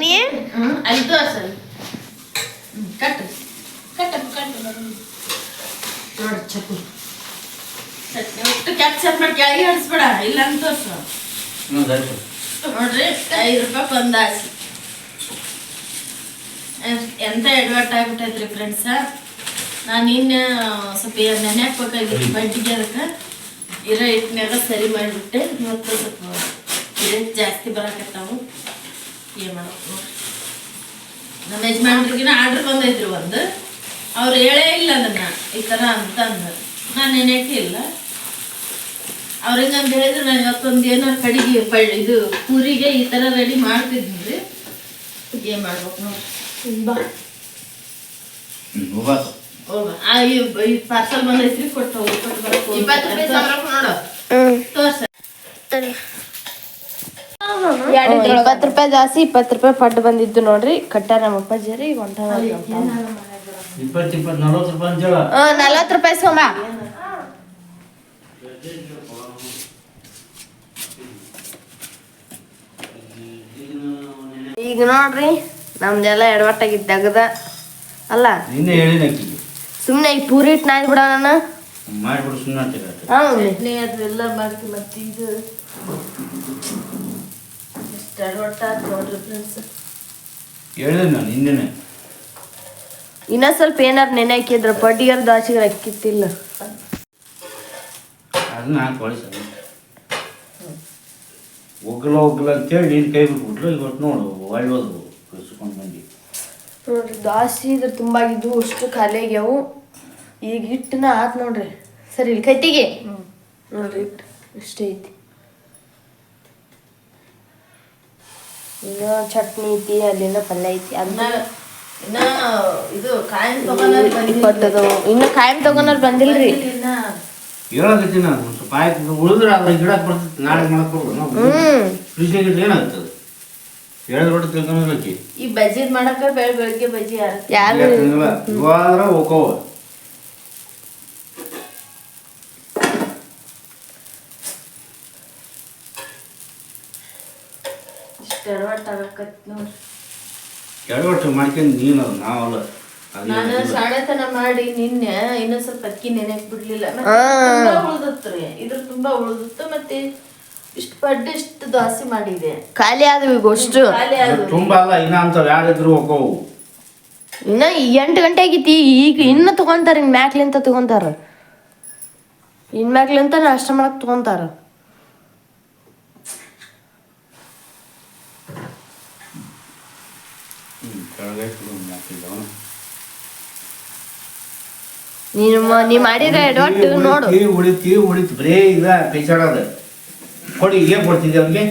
ನೀ? ಹ್ಮ್ ಅಲ್ಲಿ ಕಟ್ ಕಟ್ಟು. ಕಟ್ಟ ಕಟ್ಟು ನೋಡಿ ಚಪ್ಪು ಒಟ್ಟು ಕ್ಯಾಪ್ಚರ್ ಮಾಡಿ ಕೆಳಗೆ ಹರಿಸ್ಬೇಡ ಇಲ್ಲ ಅಂತ ತೋರ್ಸು. ನೋಡ್ರಿ ಐದು ರೂಪಾಯಿ ಒಂದು ಹಾಕಿ. ಎಂತ ಎಡ್ವರ್ಟ್ ಆಗ್ಬಿಟ್ಟೈತ್ರಿ ಫ್ರೆಂಡ್ಸ ನಾನು ಇನ್ನು ಸ್ವಲ್ಪ ನೆನೆ ಹಾಕ್ಬೇಕಾಗಿತ್ತು ಬಡ್ಡಿಗೆ ಅದಕ್ಕೆ. ಇರೋ ಹಿಟ್ಟಿನಾಗ ಸರಿ ಮಾಡಿಬಿಟ್ಟೆ. ಇವತ್ತು ಸ್ವಲ್ಪ ರೇಟ್ ಜಾಸ್ತಿ ಬರಾಕತ್ತಾವು. ಏನು ಮಾಡ್ಬೇಕು. ನೋಡ್ರಿ ನಮ್ಮ ಯಜಮಾನ್ರಿಗಿನ ಆರ್ಡ್ರ್ ಬಂದೈತ್ರಿ ಒಂದು. ಅವ್ರು ಹೇಳೇ ಇಲ್ಲ ಅದನ್ನ ಈ ಥರ ಅಂತ ಅಂದ ನಾನು ನೆನೆಯಕ್ಕೆ ಇಲ್ಲ. ಅವ್ರ ಹೆಂಗಂತ ಹೇಳಿದ್ರೆ ನಾನು ಇವತ್ತೊಂದು ಏನೋ ಕಡಿಗೆ ಪಳ್ಳಿ ಇದು ಪೂರಿಗೆ ಈ ಥರ ರೆಡಿ ಮಾಡ್ತಿದ್ನಿ ರೀ ಏನು ಮಾಡ್ಬೇಕು ನೋಡಿ. ಬಾ. ಹೋಗ ಆ ಈ ಪಾರ್ಸಲ್ ಬಂದೈತ್ರಿ ಕೊಟ್ಟು ಕೊಟ್ಟು. ಇಪ್ಪತ್ತು ರೂಪಾಯಿ ನೋಡು. ತೋರ್ಸ. ಇಪ್ಪತ್ತು ರೂಪಾಯಿ ಜಾಸ್ತಿ ಇಪ್ಪತ್ತು ರೂಪಾಯಿ ಪಟ್ಟು ಬಂದಿದ್ದು ನೋಡ್ರಿ. ಕಟ್ಟಾರ ನಮ್ಮ ಅಪ್ಪಾಜಿ ರೀ ಹೊಂಟ ಇಪ್ಪತ್ತು ಇಪ್ಪತ್ತು ನಲ್ವತ್ತು ರೂಪಾಯಿ ಸೋಮ. ಈಗ ನೋಡ್ರಿ ನಮ್ದೆಲ್ಲ ಎಡವಟ್ಟಾಗಿದ್ದು ತೆಗ್ದ. ಅಲ್ಲ? ಸುಮ್ಮನೆ ಈ ಪೂರಿ ಇಟ್ಟು ನಾಯ್ದು ಬಿಡೋಣ. ನಾನು ಮಾಡ್ಬಿಡು ಸುಮ್ಮನೆ ಅಂತ ಅದೆಲ್ಲ ಮಾಡ್ತೀವಿ ಮತ್ತೆ ಇದು ಇಷ್ಟು ಅಡವಟ್ಟ ನೋಡ್ರಿ ಫ್ರೆಂಡ್ಸ್ ಹೇಳಿದೆ ನಾನು ನಿನ್ನೆನೆ ಇನ್ನ ಸ್ವಲ್ಪ ಏನಾರು ನೆನೆ ಹಾಕಿದ್ರ ಪಡ್ಡಿಗಾರ ದಾಸಿಗಾರ ಅಕ್ಕಿತ್ತಿಲ್ಲ ಅದನ್ನ ಹಾಕಿ ಒಗ್ಗಲ ಒಗ್ಗಲ ಅಂತೇಳಿ ನೀನು ಕೈ ಬಿಟ್ಬಿಟ್ರು ಇವತ್ತು ನೋಡು ಒಳ್ಳೋದು ಕಳ್ಸ್ಕೊಂಡು ಬಂದು. ನೋಡ್ರಿ ದಾಸಿ ಇದ್ರ ಇದು ಅಷ್ಟು ಖಾಲಿ ಆಗ್ಯಾವು. ಈಗ ಹಿಟ್ಟನ ಆತ್ ನೋಡ್ರಿ. ಸರಿ ಇಲ್ಲಿ ಕೈತಿಗೆ ನೋಡ್ರಿ ಹಿಟ್ಟು ಇಷ್ಟೇ ಐತಿ. ಈಗ ಚಟ್ನಿ ಐತಿ ಅಲ್ಲಿನ ಪಲ್ಯ ಐತಿ. ಅದನ್ನ ಇನ್ನ ಇದು ಕಾಯಂ ತಗೊಂಡ್ ಇನ್ನು ಕಾಯಂ ತಗೊಂಡ್ರು ಬಂದಿಲ್ರಿ. ಹೇಳಕತ್ತೀನಿ ನಾನು ಸ್ವಲ್ಪ ಆಯ್ತು. ಉಳಿದ್ರೆ ಅದ್ರ ಗಿಡಕ್ಕೆ ಬರ್ತೈತೆ. ನಾಳೆ ಮಾಡ್ಕೊಡ್ಬೋದು ನಾವು ಹ್ಮ್. ಫ್ರಿಜ್ನಾಗ ಇಟ್ರೆ ಏನಾಗ್ತದೆ? ಹೇಳಿದ್ರೆ ಒಟ್ಟು ತಿಳ್ಕೊಂಡ್ಲಕ್ಕಿ ಈ ಬಜ್ಜಿ ಮಾಡಕ ಬೆಳ ಬೆಳಗ್ಗೆ ಬಜ್ಜಿ ಯಾರು ಯಾರು? ಹೋಗವ ಮಾಡ್ಕೊಂಡು ನೀನು ಅದು ನಾವಲ್ಲ. ಅದು ನಾನು. ಶಾಣೆತನ ಮಾಡಿ ನಿನ್ನೆ ಇನ್ನೊಂದ್ ಸ್ವಲ್ಪ ಅಕ್ಕಿ ನೆನೆಕ್ ಬಿಡ್ಲಿಲ್ಲ. ಮತ್ತೆ. ತುಂಬಾ ಉಳ್ದತ್ರಿ ಇದ್ರ ತುಂಬಾ ಉಳ್ದತ್ತು ಮತ್ತೆ ಇಷ್ಟು ಪಡ್ಡು ಇಷ್ಟು ದೋಸೆ ಮಾಡಿದೆ. ಖಾಲಿ ಆದವು ಈಗ ಅಷ್ಟು. ಖಾಲಿ ಆದ್ವು. ತುಂಬ ಅಲ್ಲ ಇನ್ನ ಅಂತ ಯಾರಿದ್ರು ಹೋಗವು ಇನ್ನ ಎಂಟು ಗಂಟೆ ಆಗೈತಿ ಈಗ ಇನ್ನ ತಗೊಂತಾರ ಇನ್ ಮ್ಯಾಕ್ಲಿಂತ ತಗೊಂತಾರ. ಇನ್ ಮ್ಯಾಕ್ಲಿಂತ ನಾಷ್ಟ ಮಾಡಕ್ ತಗೊಂತಾರ ಹ್ಞೂ ಕೆಳಗೆ ಹಾಕಿದ್ದವ ನೀನು ನೀ ಮಾಡಿದ್ರೆ ಎಡವಟ್ಟು ನೋಡು. ಉಳಿತು ಉಳಿತು ಉಳಿತು ಬರೇ ಇಲ್ಲ ಕೈಚಾಡೋದು ಕೊಡಿ ಏನ್ ಕೊಡ್ತಿದ್ದೆ ಅವ್ನಿಗೆ.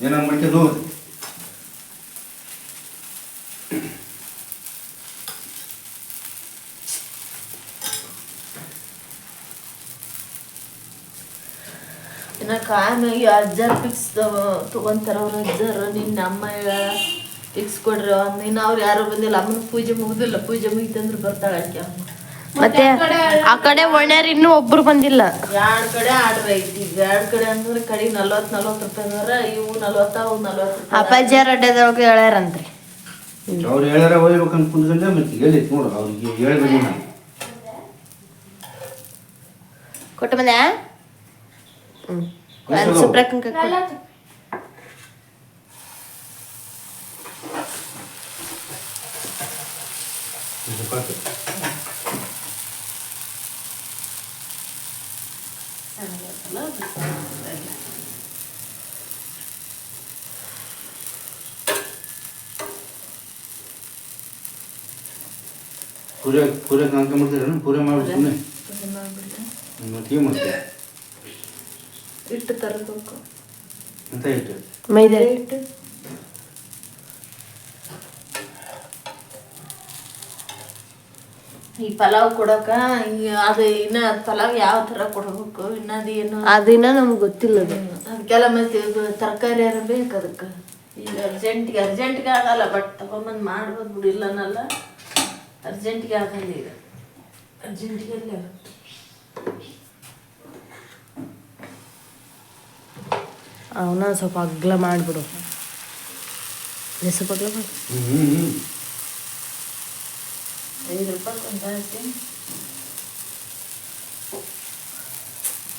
ಏನೋ ಮಾಡ್ತಿದ್ದು ಇನ್ನ ಕಾಯಿನಾಗಿ ಅಜ್ಜರ್ ಫಿಕ್ಸ್ ತಗೊಂತಾರ ಅವ್ರ ಅಜ್ಜರ್ ನಿನ್ನ ಅಮ್ಮ ಫಿಕ್ಸ್ ಕೊಡ್ರಿ ಇನ್ನು ಅವ್ರು ಯಾರು ಬಂದಿಲ್ಲ ಅಮ್ಮನ ಪೂಜೆ ಮುಗ್ದಿಲ್ಲ ಪೂಜೆ ಮುಗಿತಂದ್ರೆ ಬರ್ತಾಳೆ ಆಕೆ ಅಮ್ಮ. ಮತ್ತೆ ಆ ಕಡೆ ಒಳ್ಳೆಯವ್ರು ಇನ್ನೂ ಒಬ್ರು ಬಂದಿಲ್ಲ. ಎರಡು ಕಡೆ ಆರ್ಡರ್ ಐತಿ. ಈಗ ಎರಡು ಕಡೆ ಅಂದ್ರೆ ಕಡೆ ನಲ್ವತ್ ನಲ್ವತ್ ರೂಪಾಯಿ ಅಂದ್ರೆ ಇವು ನಲ್ವತ್ತ ಅವು ನಲ್ವತ್ ಅಪ್ಪಾಜಿ ಅಪ್ಪಾಜಿ ಅಡ್ಡದೊಳಗೆ ಹೇಳ್ಯಾರಂತ್ರಿ. ಅವ್ರು ಹೇಳ್ಯಾರ ಹೋಗ್ಬೇಕು ಅನ್ಕೊಂಡ್ರೆ ಮತ್ತೆ ಹೇಳಿ ನೋಡು ಅವ್ರಿಗೆ ಹೇಳ್ಬೇಕು ನಾನು ಕೊಟ್ಟು ಬಂದ್ಯಾ ಹ್ಮ್. ಅಲ್ಲಿ ಸುಬ್ರಕ್ಕನ್ ಕರ್ಕೊಂಡು ಪೂರೆ ಪೂರೆ ಅನ್ಕೊಂಡ್ಬಿಡ್ತೀರ ಪೂರೆ ಮಾಡ್ಬಿಟ್ಟು ಸುಮ್ಮನೆ ಮತ್ತೆ ಏನು ಮಾಡ್ತೀಯ ಇಟ್ಟು ತರಬೇಕು ಅಂತ ಇಟ್ಟು ಮೈದಾ ಇಟ್ಟು ಈ ಪಲಾವ್ ಕೊಡಕ ಅದು ಇನ್ನ ಪಲಾವ್ ಯಾವ ತರ ಕೊಡ್ಬೇಕು ಇನ್ನದು ಏನು? ಅದಿನ್ನ ನಮ್ಗೆ ಗೊತ್ತಿಲ್ಲ ಅದು. ಅದಕ್ಕೆಲ್ಲ ಮತ್ತೆ ಇದು ತರಕಾರಿ ಯಾರು ಬೇಕು ಅದಕ್ಕೆ. ಈಗ ಅರ್ಜೆಂಟ್ಗೆ ಅರ್ಜೆಂಟ್ಗೆ ಆಗಲ್ಲ ಬಟ್ ತಗೊಂಬಂದು ಮಾಡ್ಬೋದು ಬಿಡು ಇಲ್ಲ ಅನ್ನಲ್ಲ ಅರ್ಜೆಂಟ್ಗೆ ಆಗಲ್ಲ ಈಗ ಅರ್ಜೆಂಟ್ಗೆ ಅಲ್ಲೇ. ಅವನ ಸ್ವಲ್ಪ ಅಗ್ಲ ಮಾಡಿಬಿಡು. ಸ್ವಲ್ಪ ಅಗ್ಲ ಹ್ಞೂ ಐದು ರೂಪಾಯಿ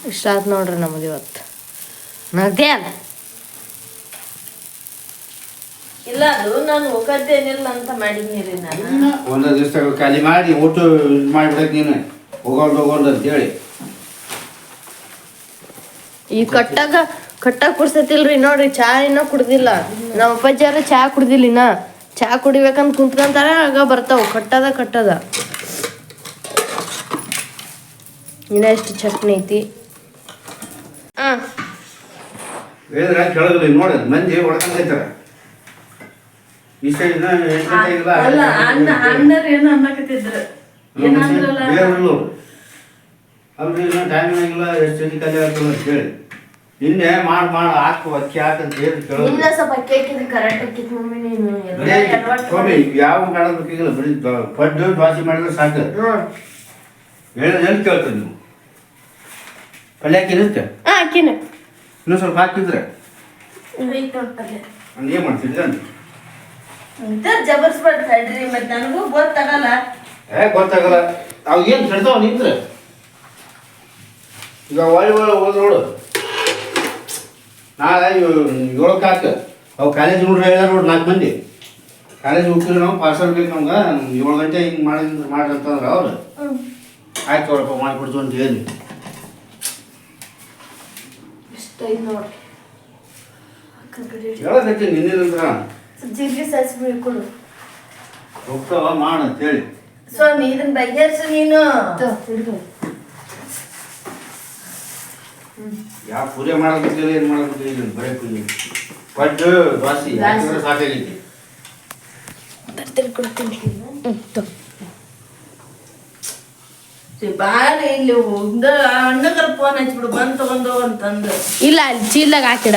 ಇಷ್ಟ ಆಯ್ತು ನೋಡ್ರಿ ನಮ್ದು ಇವತ್ತು. ನಗ್ದೆ ಅಲ್ಲ ಇಲ್ಲ ಅದು ನಾನು ಹೋಗೋದೇನಿಲ್ಲ ಅಂತ ಮಾಡಿದ್ನಿರಿ ನಾನು. ಒಂದು ದಿವಸ ಖಾಲಿ ಮಾಡಿ ಒಟ್ಟು ಇದು ಮಾಡಿಬಿಡಕ್ಕೆ ನೀನು. ಹೋಗೋದು ಹೋಗೋದು ಅಂತೇಳಿ. ಈ ಕಟ್ಟಾಗ ಕಟ್ಟಾಗ ಕುಡ್ಸತಿಲ್ರಿ ನೋಡ್ರಿ ಚಾ ಇನ್ನೂ ಕುಡ್ದಿಲ್ಲ. ನಮ್ಮ ಅಪ್ಪಾಜಿಯಾರ ಚಾ ಕುಡ್ದಿಲ್ಲ ಇನ್ನ ಚಾ ಕುಡಿಬೇಕಂತ ಕುಂತ್ಕೊಂತಾರ ಆಗ ಬರ್ತಾವ. ಕಟ್ಟದ ಕಟ್ಟದ. ಇನ್ನ ಎಷ್ಟು ಚಟ್ನಿ ಐತಿ? ಇಲ್ಲ ಅಲ್ಲ ಅಣ್ಣ ಅಣ್ಣರು ಏನು ಅನ್ನಕತ್ತಿದ್ರು. ಏನಂದ್ರಲ್ಲ ಅಲ್ರಿ ಇನ್ನೂ ಟೈಮ್ ಆಗಿಲ್ಲ ಎಷ್ಟು ಜನ ಆಗ್ತದೆ ಅಂತ ಹೇಳಿ. ನಿನ್ನೆ ಮಾಡ್ ಮಾಡಿ ಹಾಕು ಅಕ್ಕಿ ಹಾಕಂತ ಹೇಳಿ ಕೇಳೋದು ಇನ್ನ ಸ್ವಲ್ಪ ಅಕ್ಕಿ ಹಾಕಿದ್ರೆ ಕರೆಕ್ಟ್ ಆಕಿತ್ತು ಮಮ್ಮಿ ನೀನು ಎಲ್ಲ ಬರೀ ಎಡವಟ್ಟು ಸ್ವಾಮಿ ಯಾವ ಮಾಡೋದು ಬರೀ ದ- ಪಡ್ಡು ದ್ವಾಸಿ ಮಾಡಿದ್ರೆ ಸಾಕು. ನೋಡ್. ಹೇಳಿದ್ರೆ ಎಲ್ಲಿ ನೀವು. ಪಲ್ಯ ಹಾಕಿರುತ್ತೆ ಆ ಇನ್ನೊಂದು ಇನ್ನೂ ಸ್ವಲ್ಪ ಹಾಕಿದ್ರೆ ಐತೆ ಒಟ್ಟಲ್ಲಿ. ಹಂಗೆ ಏನು ಮಾಡ್ತಿದ್ದೆ ಅಂತ ಇಂಥ ಜಬರ್ಸ್ಬಾರ್ದು ತಡ್ರಿ ಮತ್ತೆ ನನಗೂ ಗೊತ್ತಾಗಲ್ಲ. ಏ ಗೊತ್ತಾಗಲ್ಲ. ಅವು ಏನು ಈಗ ಒಳ್ಳೆ ಒಳ್ಳೆ ಹೋದ್ ನೋಡು. ನಾಳೆ ಏಳಕ್ಕೆ ಹಾಕ ಅವು ಕಾಲೇಜ್ ಹುಡುಗ್ರು ಹೇಳ್ಯಾರ ನೋಡಿ ನಾಲ್ಕು ಮಂದಿ. ಕಾಲೇಜ್ ಹೋಗ್ತೀವಿ ನಾವು ಪಾಸ್ ಬೇಕು ನಮ್ಗೆ ಏಳು ಗಂಟೆ ಹಿಂಗೆ ಮಾಡಿ ಮಾಡ್ರಿ ಅಂತಂದ್ರೆ ಅವ್ರು ಆಯ್ತು ಅವ್ರಪ್ಪ ಮಾಡಿಕೊಡ್ತು ಅಂತ ಹೇಳಿ. ಇಷ್ಟ ಐತಿ ನೋಡ್ರಿ ಹೇಳಕತ್ತೀನಿ ನಿನ್ನಿಂದ್ರ ಜೀರಿಗೆ ಸಾಸಿವೆ ಕೊಡು. ಹೋಗ್ತಾವ ಮಾಡ ಅಂತೇಳಿ ಸ್ವಾಮಿ ಇದನ್ನ ಬಗೆಹರಿಸು ನೀನು. ಯಾವ ಪೂಜೆ ಮಾಡೋದಿಲ್ಲ ಏನು ಮಾಡೋದಿಲ್ಲ ಬರೀ ಪೂಜೆ. ಪಡ್ಡು ದ್ವಾಸಿ ಸಾಕಾಗೈತಿ ತರ್ತೀನಿ ಕೊಡ್ತೀನಿ ಇಲ್ಲಿ ಅಣ್ಣಗರ ಫೋನ್ ಹಚ್ಬಿಡು ಬಂದ್ ತಗೊಂಡು ಅಂತಂದು. ಇಲ್ಲ ಅಲ್ಲಿ ಚೀಲಾಗ ಹಾಕಿಡ.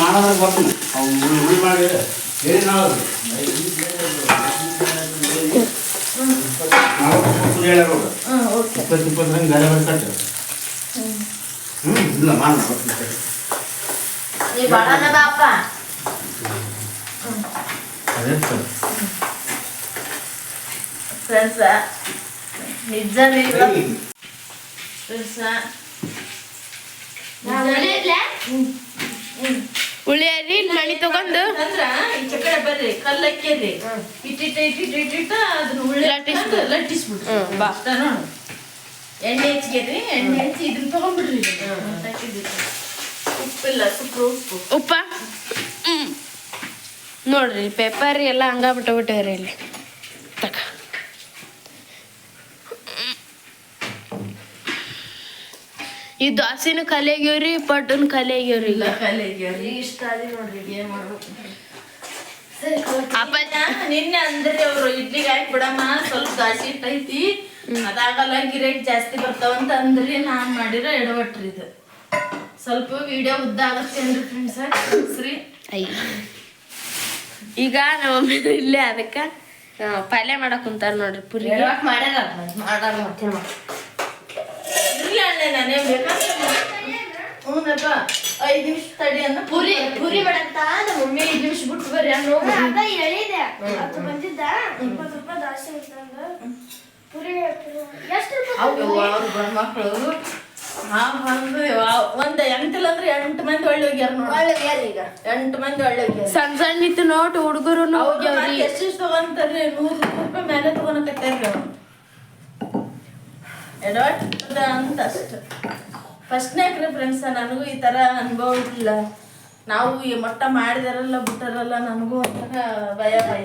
ಮಾಡೋದಾಗ ಬರ್ತೀನಿ. ಅವ್ನು ಮಾಡಿ ಏನು ಮಾಡೋದು. ಓಕೆ. ಇಪ್ಪತ್ತು ಇಪ್ಪತ್ತು ಹಂಗೆ ಗಾಡಿ ಬರ್ತಾರೆ ಹ್ಞೂ ಇಲ್ಲ ಮಾಡ ಬರ್ತೀನಿ ನೀ ಬಾಳನ ಬಾಪ ಅದೇ ಸರ್ ಫ್ರೆಂಡ್ಸ ನಿಜ ಫ್ರೆಂಡ್ಸ ಉಳಿಯರಿ ಮಣಿ ತಗೊಂಡು ಅಂದ್ರ ಈಚೆ ಕಡೆ ಬರ್ರಿ ಕಲ್ಲಕ್ಕೇರಿ ಇಟ್ಟಿಟ್ಟ ಇಟ್ಟಿಟ್ಟ ಇಟ್ಟಿಟ್ಟ ಅದನ್ನ ಉಳ್ಳಿ ಲಟ್ಟಿಸ್ಬಿಡು. ಲಟ್ಟಿಸ್ಬಿಡ್ರಿ ಹ್ಮ್, ಬಾ. ಅಷ್ಟ ನೋಡು ಎಣ್ಣೆ ಹಚ್ಕೇರಿ ಎಣ್ಣೆ ಹೆಚ್ಚಿ ಇದನ್ನ ತಗೊಂಡ್ಬಿಡ್ರಿ. ಉಪ್ಪಿಲ್ಲ ಸುಪ್ರು. ಉಪ್ಪು? ಉಪ್ಪ. ನೋಡ್ರಿ ಪೇಪರ್ ಎಲ್ಲ ಹಂಗ ಬಿಟ್ಟು ಬಿಟ್ಟವ್ರಿ ಇಲ್ಲಿ. ತಕ. ಈ ದೋಸೆನು ಖಾಲಿ ಆಗ್ಯಾವ್ರಿ ಪಟ್ಟನ ಖಾಲಿ ಆಗ್ಯಾವ್ರಿ ಈಗ. ಇಲ್ಲ ಕಲೆಗ್ಯಾರಿ ಇಷ್ಟ ಆದಿ ನೋಡ್ರಿ ಏನ್ ಮಾಡ್ಬೇಕು. ಅಪ್ಪ ನಿನ್ನೆ ಅಂದ್ರೆ ಅವ್ರು ಇಡ್ಲಿಗೆ ಹಾಕಿ ಬಿಡಮ್ಮ ಸ್ವಲ್ಪ ದಾಸಿ ಹಿಟ್ ಐತಿ ಅದಾಗಲ್ಲ ಗಿರೇಟ್ ಜಾಸ್ತಿ ಬರ್ತಾವಂತ ಅಂದ್ರಿ ನಾನ್ ಮಾಡಿರೋ ಎಡವಟ್ರಿ ಇದು. ಸ್ವಲ್ಪ ವಿಡಿಯೋ ಉದ್ದ ಆಗತ್ತೇನ್ರಿ ಫ್ರೆಂಡ್ಸ್ ಶ್ರೀ ಅಯ್ಯ ಈಗ ನಮ್ಮ ಮಮ್ಮಿ ಇಲ್ಲೇ ಅದಕ್ಕೆ ಪಲ್ಯ ಮಾಡಕ್ ಕುಂತಾರ ನೋಡ್ರಿ ಪುರಿ. ಮಾಡ್ಯಾರ ಮಾಡಾರ ಮತ್ತೇನ್ ಮಾಡ್ ಇರ್ಲಿ ಅಣ್ಣ ನಾನೇ ಬೇಕಾದ್ರೆ ಹ್ಞೂನಪ್ಪ ಐದು ನಿಮಿಷ ತಡಿ ಅನ್ನ ಪುರಿ ಪುರಿ ಮಾಡಂತ ನಮ್ಮ ಮಮ್ಮಿ ಐದು ನಿಮಿಷ ಬಿಟ್ಟು ಬರ್ರಿ ಅನ್ನೋ ಅದ ಹೇಳಿದೆ ಅದು ಬಂದಿದ್ದ? ಇಪ್ಪತ್ತು ರೂಪಾಯಿ ದಾಸಿ ಅಂತಂದು ಅವ್ರ ಗಂಡ್ಮಕ್ಳು? ಬಂದು ಒಂದ್ ಎಂಟಿಲ್ಲ ಅಂದ್ರೆ ಎಂಟು ಮಂದಿ ಒಳ್ಳೆ ಹೋಗ್ಯಾರ ನೋಡಿ ಈಗ. ಎಂಟು ಮಂದಿ ಒಳ್ಳೆ ಹೋಗ್ಯಾರ ಸಣ್ಣ ಸಣ್ಣ ಇತ್ತು ನೋಟ್ ಹುಡುಗರು ಹೋಗ್ಯಾವ್ರಿ ಎಷ್ಟೆಷ್ಟು ತಗೊಂತಾರ್ರಿ ನೂರು ರೂಪಾಯಿ ಮೇಲೆ ಎಡವಟ್ ಅಂತ ಅಷ್ಟ. ಫ್ರೆಂಡ್ಸ ನನಗೂ ಈ ಥರ ಅನುಭವ ಇಲ್ಲ. ನಾವು ಈ ಮೊಟ್ಟ ಮಾಡಿದಾರಲ್ಲ ಬಿಟ್ಟಾರಲ್ಲ ನನಗೂ ಒಂಥರ ಭಯ ಭಯ.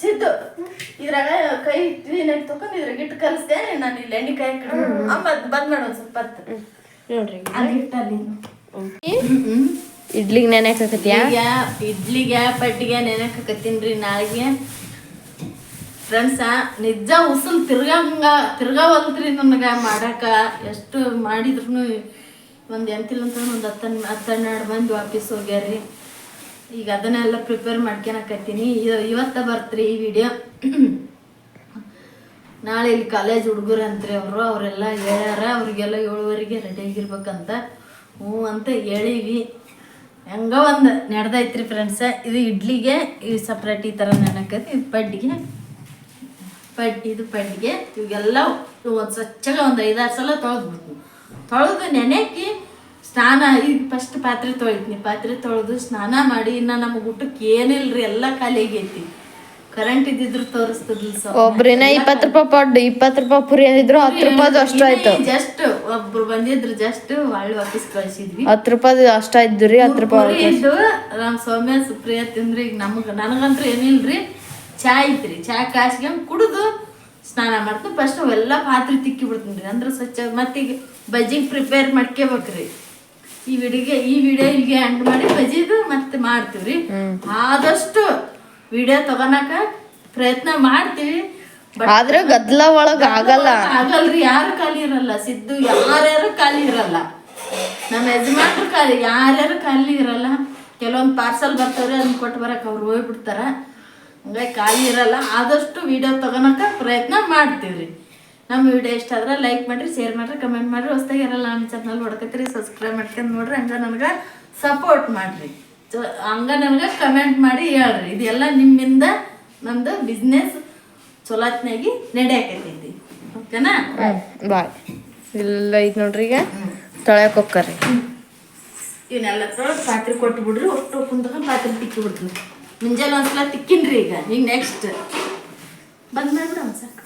ಸಿದ್ದು. ಇದ್ರಾಗ ಕೈ ಕ್ಲೀನಾಗಿ ತಗೊಂಡು ಇದ್ರಾಗ ಇಟ್ಟು ಕಲಿಸ್ದೆ ನಾನು ಇಲ್ಲಿ ಎಣ್ಣೆ ಕಾಯಿ ಅಮ್ಮ ಬಂದ್ ಮಾಡು ಒಂದ್ ಸ್ವಲ್ಪ ಹೊತ್ತು. ನೋಡ್ರಿ ಇಡ್ಲಿಗೆ ನೆನೆಕಾಕತ್ಯಾ ಈಗ ಇಡ್ಲಿಗೆ ಪಟ್ಟಿಗೆ ನೆನಕತ್ತೀನ್ರಿ ನಾಳೆಗೆ. ಫ್ರೆಂಡ್ಸ ನಿಜ ಉಸಲ್ ತಿರ್ಗಂಗ ತಿರ್ಗಾವಲ್ತ್ರಿ ನನಗೆ ಮಾಡಾಕ. ಎಷ್ಟು ಮಾಡಿದ್ರು ಒಂದು ಎಂತಿಲ್ಲ ಅಂತ ಒಂದು ಹತ್ತ ಹತ್ತೆರಡು ಮಂದಿ ವಾಪಸ್ ಹೋಗ್ಯಾರ್ರಿ. ಈಗ ಅದನ್ನೆಲ್ಲ ಪ್ರಿಪೇರ್ ಮಾಡ್ಕೊಳಕತ್ತೀನಿ ಇವತ್ತ ಬರ್ತ್ರಿ ಈ ವಿಡಿಯೋ ನಾಳೆ ಇಲ್ಲಿ ಕಾಲೇಜ್ ಹುಡುಗರು ಅಂತ್ರಿ ಅವರು. ಅವರೆಲ್ಲ ಹೇಳ್ಯಾರ. ಅವ್ರಿಗೆಲ್ಲ ಏಳುವರೆಗೆ ರೆಡಿ ಆಗಿರ್ಬೇಕಂತ ಹ್ಞೂ ಅಂತ ಹೇಳೀವಿ. ಹೆಂಗ ಒಂದು ನಡೆದೈತ್ರಿ ಫ್ರೆಂಡ್ಸ ಇದು ಇಡ್ಲಿಗೆ ಇದು ಸಪ್ರೇಟ್ ಈ ಥರ ನೆನಕತಿ ಪಡ್ಡಿಗೆ. ಪಡ್ ಇದು ಪಡ್ಡಿಗೆ ಇವೆಲ್ಲ ಒಂದು ಸ್ವಚ್ಛಗೆ ಒಂದು ಐದಾರು ಸಲ ತೊಳೆದ್ಬಿಡ್ತೀನಿ ತೊಳೆದು ನೆನೆಕ್ಕಿ ಸ್ನಾನ ಈಗ ಫಸ್ಟ್ ಪಾತ್ರೆ ತೊಳಿತೀನಿ. ಪಾತ್ರೆ ತೊಳೆದು ಸ್ನಾನ ಮಾಡಿ ಇನ್ನು ನಮಗೆ ಊಟಕ್ಕೆ ಏನಿಲ್ರಿ ಎಲ್ಲ ಖಾಲಿ ಆಗೈತಿ. ಕರೆಂಟ್ ಇದ್ದಿದ್ರು ತೋರಿಸ್ತದಿಲ್ಲ ಸ್ವಲ್ಪ. ಒಬ್ರಿನ ಇಪ್ಪತ್ತು ರೂಪಾಯಿ ಪಡ್ಡು ಇಪ್ಪತ್ತು ರೂಪಾಯಿ ಪುರಿ ಅಂದಿದ್ರು ಹತ್ತು ರೂಪಾಯ್ದು ಅಷ್ಟು ಆಯ್ತು. ಜಸ್ಟ್ ಒಬ್ರು ಬಂದಿದ್ರು ಜಸ್ಟ್ ಒಳ್ಳೆ ವಾಪಸ್ ಕಳ್ಸಿದ್ವಿ. ಹತ್ತು ರೂಪಾಯ್ದು ಅಷ್ಟ ಆಯ್ತು ರೀ ಹತ್ತು ರೂಪಾಯಿ ಇದ್ದು ನಮ್ಮ ಸೌಮ್ಯ ಸುಪ್ರಿಯ ತಿಂದ್ರಿ ಈಗ ನಮಗೆ ನನಗಂತೂ ಏನಿಲ್ರಿ ಚಾ ಐತ್ರಿ. ಚಾ ಕಾಸ್ಕೊಂಡ್ ಕುಡಿದು ಸ್ನಾನ ಮಾಡ್ತು. ಫಸ್ಟ್ ಅವೆಲ್ಲ ಪಾತ್ರೆ ತಿಕ್ಕಿ ಬಿಡ್ತೀನಿ ರೀ. ಅಂದ್ರೆ ಸ್ವಚ್ಛ ಮತ್ತೀಗ ಬಜ್ಜಿಗೆ ಪ್ರಿಪೇರ್ ಮಾಡ್ಕೋಬೇಕ್ರಿ. ಈ ವಿಡಿಯೋಗೆ ಈ ವಿಡಿಯೋ ಇಲ್ಲಿಗೆ ಎಂಡ್ ಮಾಡಿ ಬಜಿದು ಮತ್ತೆ ಮಾಡ್ತೀವಿ ಆದಷ್ಟು ವಿಡಿಯೋ ತಗೊಳಕ ಪ್ರಯತ್ನ ಮಾಡ್ತೀವಿ. ಆದ್ರೆ ಗದ್ಲ ಒಳಗ ಆಗಲ್ಲ. ಆಗಲ್ರಿ. ಯಾರು ಖಾಲಿ ಇರಲ್ಲ. ಸಿದ್ದು ಯಾರ್ಯಾರು ಖಾಲಿ ಇರಲ್ಲ. ನಮ್ಮ ಯಜಮಾನ್ರು ಖಾಲಿ ಯಾರ್ಯಾರು ಖಾಲಿ ಇರಲ್ಲ. ಕೆಲವೊಂದು ಪಾರ್ಸಲ್ ಬರ್ತಾವ್ರಿ ಅದನ್ನ ಕೊಟ್ಟು ಬರಕ್ಕೆ ಅವ್ರು ಹೋಗ್ಬಿಡ್ತಾರ. ಹಂಗಾಗಿ ಖಾಲಿ ಇರಲ್ಲ. ಆದಷ್ಟು ವಿಡಿಯೋ ತಗೊಳಕ ಪ್ರಯತ್ನ ಮಾಡ್ತೀವ್ರಿ. ನಮ್ಮ ವಿಡಿಯೋ ಇಷ್ಟ ಆದ್ರೆ ಲೈಕ್ ಮಾಡ್ರಿ ಶೇರ್ ಮಾಡ್ರಿ ಕಮೆಂಟ್ ಮಾಡ್ರಿ. ಹೊಸ್ದಾಗಿ ಇರಲ್ಲ ನಮ್ಮ ಚಾನಲ್ ಹೊಡ್ಕತ್ತೀರಿ ಸಬ್ಸ್ಕ್ರೈಬ್ ಮಾಡ್ಕೊಂಡು ನೋಡ್ರಿ ಹಂಗ ನನಗೆ ಸಪೋರ್ಟ್ ಮಾಡ್ರಿ. ಸೊ ಹಂಗ ನನಗೆ ಕಮೆಂಟ್ ಮಾಡಿ ಹೇಳ್ರಿ. ಇದೆಲ್ಲ ನಿಮ್ಮಿಂದ ನಮ್ದು ಬಿಸ್ನೆಸ್ ಚೊಲೋತ್ನಾಗಿ ನಡೆಯಕತ್ತೈತಿ. ಓಕೆನಾ? ಬಾಯ್. ಇಲ್ಲ ಐತ್ ನೋಡ್ರಿ ಈಗ. ತೊಳ್ಯಾಕ ಹೋಗ್ಕರಿ ಇವನ್ನೆಲ್ಲ ತೊಳೆದು ಪಾತ್ರೆ ಕೊಟ್ಟು ಬಿಡ್ರಿ ಒಟ್ಟು ಕುಂತ್ಕೊಂಡು ಪಾತ್ರೆ ತಿಕ್ಕಿ ಬಿಡ್ತೀನಿ. ಮುಂಜಾನೆ ಒಂದ್ಸಲ ತಿಕ್ಕಿನ್ರಿ ಈಗ. ಈಗ ನೆಕ್ಸ್ಟ್ ಬಂದ್ ಮಾಡ್ಬಿಡಮ್ಮ ಸರ್